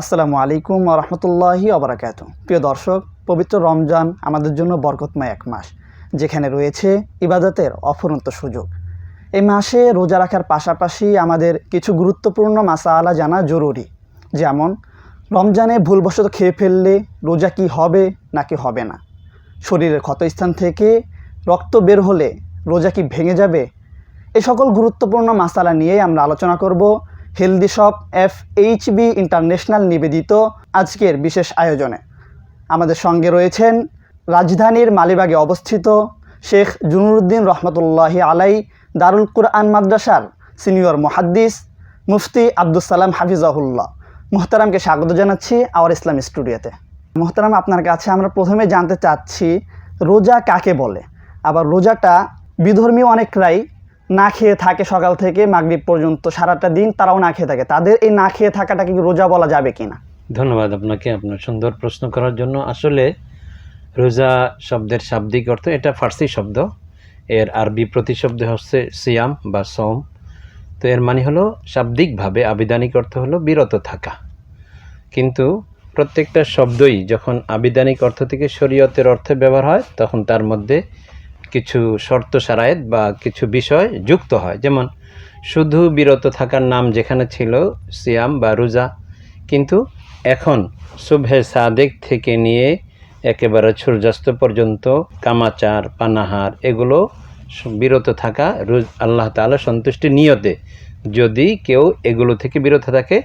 আসসালামু আলাইকুম রহমতুল্লাহি অবরাকাত প্রিয় দর্শক, পবিত্র রমজান আমাদের জন্য বরকতময় এক মাস, যেখানে রয়েছে ইবাদতের অফুরন্ত সুযোগ। এই মাসে রোজা রাখার পাশাপাশি আমাদের কিছু গুরুত্বপূর্ণ মাসালা জানা জরুরি, যেমন, রমজানে ভুলবশত খেয়ে ফেললে রোজা কি হবে নাকি হবে না? শরীরের ক্ষতস্থান থেকে রক্ত বের হলে রোজা কি ভেঙে যাবে? এ সকল গুরুত্বপূর্ণ মাসালা নিয়ে আমরা আলোচনা করব। Healthy shop F H B international নিবেদিত আজকের বিশেষ আয়োজনে। আমাদের সঙ্গে রয়েছেন রাজধানীর মালিবাগে অবস্থিত শেখ জুনুরুদ্দিন রহমতুল্লাহি আলাই দারুল কুরআন মাদ্রাসার সিনিয়র মুহাদ্দিস মুফতি আব্দুল সালাম হাফিজাহুল্লাহ। মোহতারামকে স্বাগত জানাচ্ছি আওয়ার ইসলাম স্টুডিওতে। মোহতারাম, আপনার কাছে আমরা প্রথমে জানতে চাচ্ছি, রোজা কাকে বলে? আবার রোজাটা বিধর্মী অনেকরাই না খেয়ে থাকে সকাল থেকে মাগরিব পর্যন্ত, সারাটা দিন তারাও না খেয়ে থাকে। তাদের এই না খেয়ে থাকাটা কি রোজা বলা যাবে কিনা ধন্যবাদ আপনাকে আপনার সুন্দর প্রশ্ন করার জন্য। আসলে রোজা শব্দের শাব্দিক অর্থ এটা ফার্সি শব্দ। এর আরবি প্রতিশব্দ হচ্ছে সিয়াম বা সোম তো এর মানে হলো শাব্দিকভাবে আবিধানিক অর্থ হলো বিরত থাকা। কিন্তু প্রত্যেকটা শব্দই যখন আবিধানিক অর্থ থেকে শরীয়তের অর্থে ব্যবহার হয়, তখন তার মধ্যে কিছু শর্ত সারায়েত বা কিছু বিষয় যুক্ত হয়। যেমন, শুধু বিরত থাকার নাম যেখানে ছিল, সিয়াম বা রোজা, কিন্তু এখন শুভে সাদেক থেকে নিয়ে একেবারে সূর্যাস্ত পর্যন্ত কামাচার, পানাহার, এগুলো বিরত থাকা রোজ আল্লাহ তাআলা সন্তুষ্টি নিয়তে। যদি কেউ এগুলো থেকে বিরত থাকে,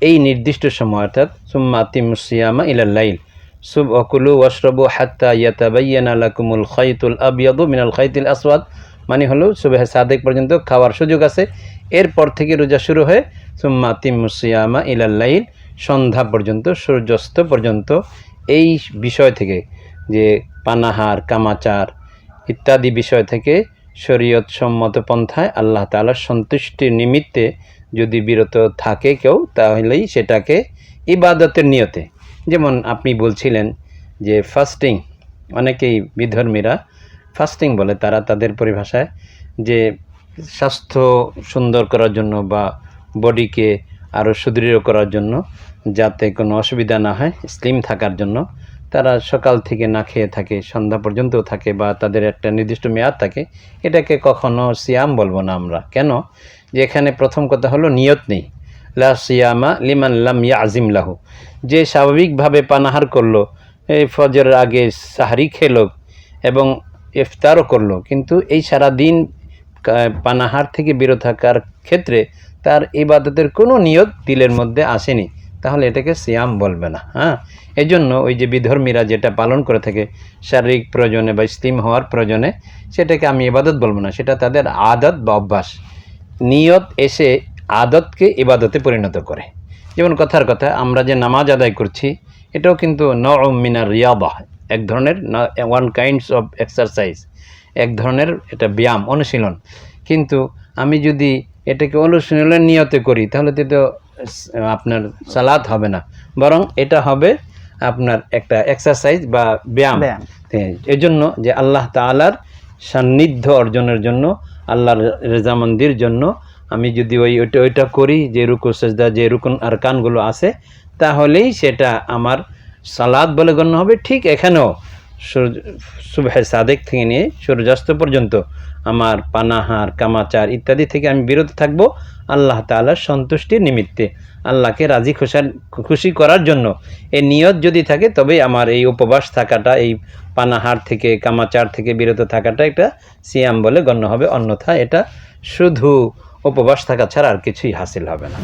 এই নির্দিষ্ট সময় অর্থাৎ সুম্মা তিমুসিয়ামা ইলাল্লাইল সুব অকুলু ওয়াশরবু হাত্তা ইয়াতাবাইয়ানা লাকুমুল খাইতুল আবিয়াদু মিনাল খাইতুল আসওয়াদ। মানে হলো সুবেহ সাদেক পর্যন্ত খাওয়ার সুযোগ আছে। এরপর থেকে রোজা শুরু হয়ে, সুম্মা তিমুসিয়ামা ইলাল্লাইল সন্ধ্যা পর্যন্ত, সূর্যাস্ত পর্যন্ত। এই বিষয় থেকে যে পানাহার, কামাচার ইত্যাদি বিষয় থেকে শরীয়ত সম্মত পন্থায় আল্লাহ তাআলার সন্তুষ্টির নিমিত্তে যদি বিরত থাকে কেউ, তাহলেই সেটাকে ইবাদতের নিয়তে। যেমন আপনি বলছিলেন যে ফাস্টিং অনেকেই বিধর্মীরা ফাস্টিং বলে, তারা তাদের পরিভাষায় যে স্বাস্থ্য সুন্দর করার জন্য বা বডিকে আরও সুদৃঢ় করার জন্য যাতে কোনো অসুবিধা না হয়, স্লিম থাকার জন্য, তারা সকাল থেকে না খেয়ে থাকে, সন্ধ্যা পর্যন্তও থাকে বা তাদের একটা নির্দিষ্ট মেয়াদ থাকে। এটাকে কখনো সিয়াম বলব না আমরা। কেন? যে এখানে প্রথম কথা হলো নিয়ত নেই। লা সিয়ামা লিমান লাম ইয়া আজিম লাহু। যে স্বাভাবিকভাবে পানাহার করল, এই ফজরের আগে সাহারি খেলো এবং ইফতারও করল, কিন্তু এই সারা দিন পানাহার থেকে বিরত থাকার ক্ষেত্রে তার ইবাদতের কোনো নিয়ত দিলের মধ্যে আসেনি। তাহলে এটাকে সিয়াম বলবে না হ্যাঁ? এই জন্য ওই যে বিধর্মীরা যেটা পালন করে থাকে, শারীরিক প্রয়োজনে বা স্লিম হওয়ার প্রয়োজনে, সেটাকে আমি ইবাদত বলব না, সেটা তাদের আদত বা অভ্যাস। নিয়ত এসে আদতকে ইবাদতে পরিণত করে। যেমন কথার কথা আমরা যে নামাজ আদায় করছি এটাও কিন্তু ন মিনার রিয়াবা এক ধরনের ওয়ান কাইন্ডস অফ এক্সারসাইজ এক ধরনের এটা ব্যায়াম অনুশীলন। কিন্তু আমি যদি এটাকে অনুশীলনের নিয়তে করি তাহলে তো আপনার সালাত হবে না। বরং এটা হবে আপনার একটা এক্সারসাইজ বা ব্যায়াম। ব্যায়াম। এজন্য যে আল্লাহ তাআলার সান্নিধ্য অর্জনের জন্য আল্লাহর রেজামন্দির জন্য আমি যদি ওই ওইটা ওইটা করি, যে রুকু, সেজদা, যে রুকুন আর কানগুলো আছে, তাহলেই সেটা আমার সালাদ বলে গণ্য হবে। ঠিক এখানেও সুবাহ সাদেক থেকে নিয়ে সূর্যাস্ত পর্যন্ত আমার পানাহার, কামাচার ইত্যাদি থেকে আমি বিরত থাকব আল্লাহ তাআলার সন্তুষ্টির নিমিত্তে। আল্লাহকে রাজি খুশার খুশি করার জন্য এই নিয়ত যদি থাকে, তবেই আমার এই উপবাস থাকাটা, এই পানাহার থেকে, কামাচার থেকে বিরত থাকাটা একটা সিয়াম বলে গণ্য হবে। অন্যথা এটা শুধু উপবাস থাকা ছাড়া আর কিছুই হাসিল হবে না।